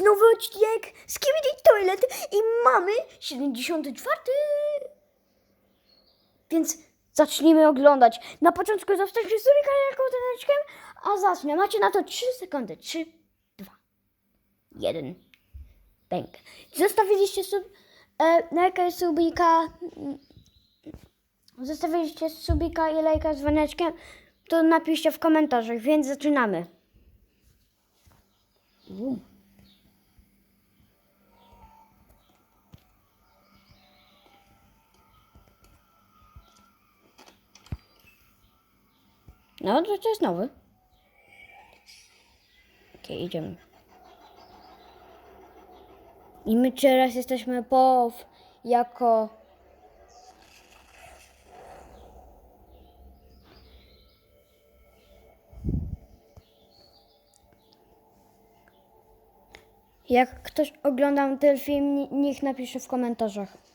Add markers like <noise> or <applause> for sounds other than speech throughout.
jest nowy odcinek z Skibidi Toilet i mamy 74. Więc zacznijmy oglądać. Na początku zostawcie sobie kanał kołteczkiem, a zacznę. Macie na to 3 sekundy. 3, 2, 1. Bęk. Zostawiliście sub... E, lajka, subika... Zostawiliście subika i lajka z dzwoneczkiem, to napiszcie w komentarzach, więc zaczynamy. U. No, to, jest nowy. Okej, idziemy. I my teraz jesteśmy po jako Jak ktoś oglądał ten film, ni- niech napisze w komentarzach.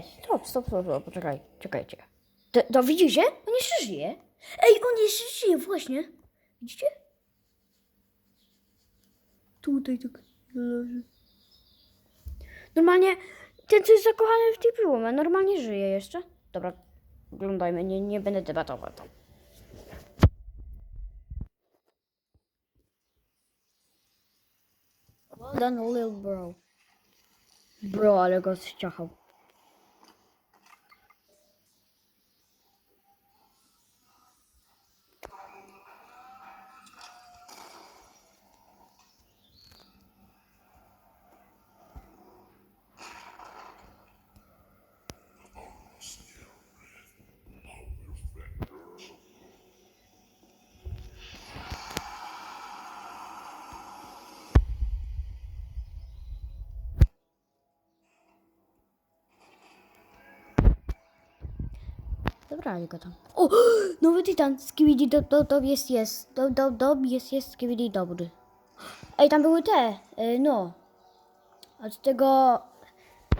Stop, stop, stop, stop, poczekaj, czekajcie. To, to widzicie? On jeszcze żyje. Ej, on jeszcze żyje, właśnie. Widzicie? Tutaj tak leży. Normalnie, ten co jest zakochany w tej Woman, normalnie żyje jeszcze. Dobra, oglądajmy, nie, nie będę debatował tam. Well done, little bro. Bro, ale go zciachał. Dobra, ale go tam. O! Nowy Titan! Skibidi do, do, do jest, jest. Do, do, do jest, jest Skibidi dobry. Ej, tam były te, y, no. Od tego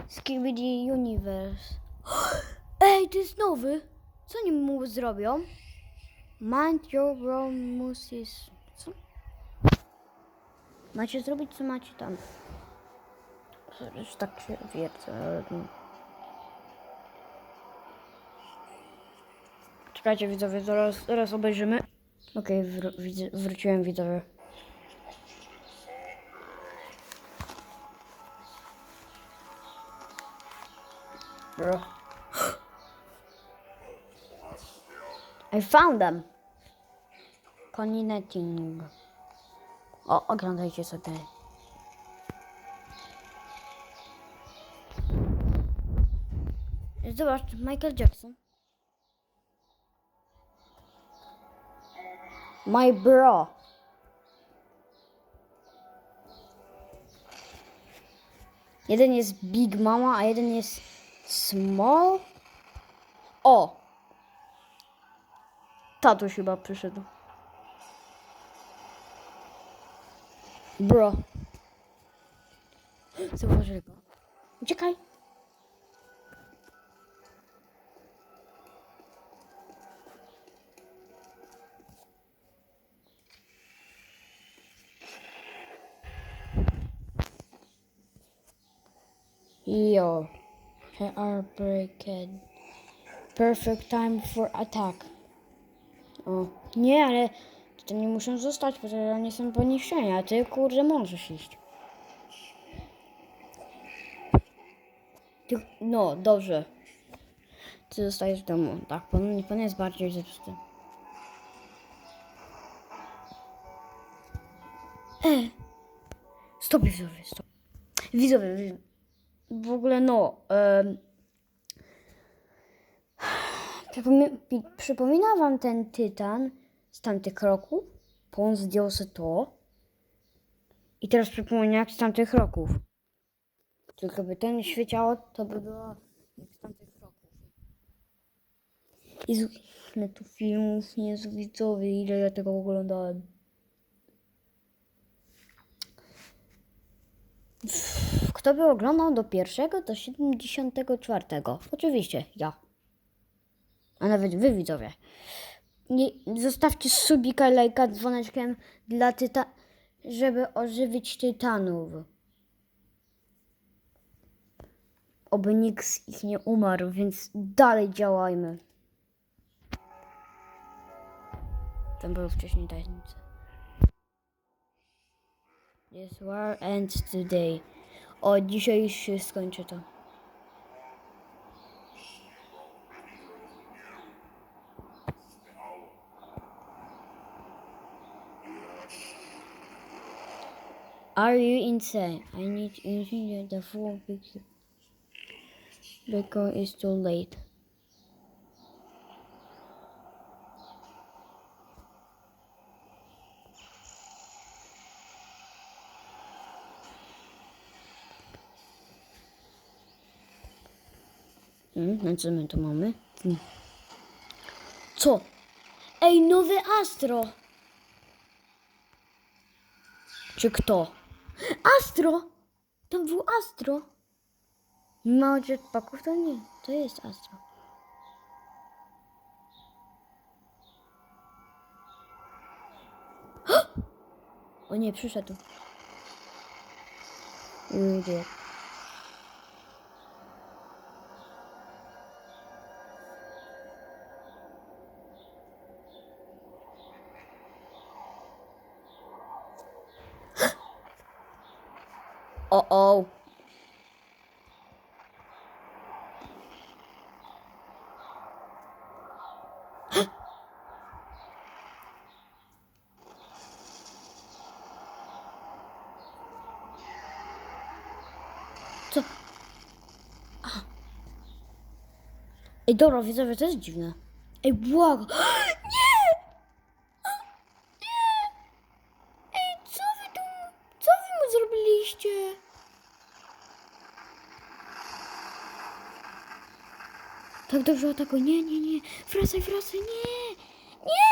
Skibidi Universe. <gasps> Ej, to jest nowy. Co oni mu zrobią? Mind your promises. Co? Macie zrobić, co macie tam. Że tak się ale... Czekajcie widzowie, zaraz, zaraz obejrzymy. Okej, wr- widz- wróciłem widzowie. Bro. I found them. Connie Netting. O, oglądajcie sobie. Zobacz, Michael Jackson. My bro. Jeden jest Big Mama, a jeden jest Small. O! Tatuś chyba przyszedł. Bro. <gasps> Zauważyli go. Uciekaj. Yo, heartbreaking. Perfect time for attack. O, nie, ale to nie muszą zostać, bo to nie są poniszczenia, a ty kurde możesz iść. Ty, no, dobrze. Ty zostajesz w domu, tak, pan, pan jest bardziej zepsuty. E! Stop, widzowie, stop. Widzowie, widzowie. W ogóle no. em, przypomi- przypomina wam ten tytan z tamtych kroków? Bo on zdjął sobie to I teraz przypomnę jak z tamtych roków. Tylko by ten świeciało, to by było jak z tamtych roków. Jezu, ile tu filmów, Jezu widzowie, ile ja tego oglądałem. Kto by oglądał do pierwszego do 74? Oczywiście, ja. A nawet wy widzowie. Nie, zostawcie subika, lajka, dzwoneczkiem dla tyta, żeby ożywić tytanów. Oby nikt z ich nie umarł, więc dalej działajmy. Tam był wcześniej tajemnicy. This war ends today. O, dzisiaj się skończy to. Are you insane? I need to the full picture. Because it's too late. Hmm, no co my tu mamy? Hmm. Co? Ej, nowy Astro! Czy kto? Astro! Tam był Astro! Mało jetpacków to nie, to jest Astro. O nie, przyszedł. Idzie. O, o. Co? Ej, dobra, widzowie, to jest dziwne. Ej, błagam. Nie! Nie! Ej, co wy tu... Co wy mu zrobiliście? Dobrze atakuj. Nie, nie, nie. Wracaj, wracaj! Nie! Nie!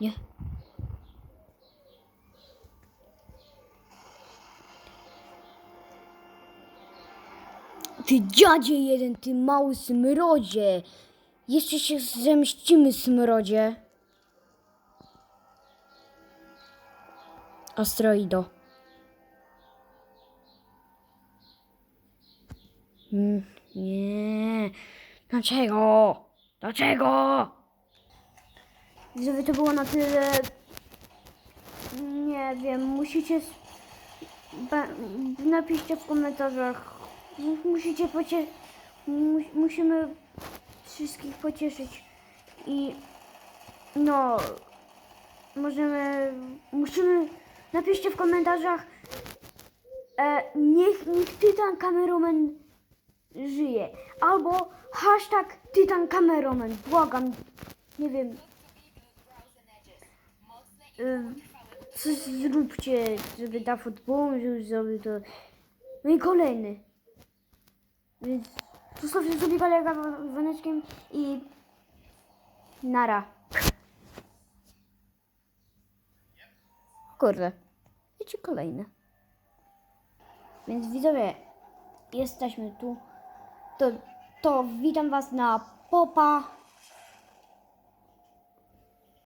Nie. Ty dziadzie jeden, ty mały smrodzie. Jeszcze się zemścimy, smrodzie. Asteroido. Mm, nie. Dlaczego? Dlaczego? Widzowie, to było na tyle... Nie wiem, musicie... Napiszcie w komentarzach. Mu- Musicie pocie... Mu... Musimy wszystkich pocieszyć. I... No... Możemy... Musimy... Napiszcie w komentarzach... E, niech, niech Tytan Cameraman żyje. Albo hashtag Tytan Cameraman. Błagam. Nie wiem. Y, Coś zróbcie, żeby ta podpożył, żeby to... No i kolejny. Więc zostawcie sobie kolega dzwoneczkiem i... Nara. Kurde. Wiecie kolejny. Więc widzowie, jesteśmy tu. To, to witam was na popa.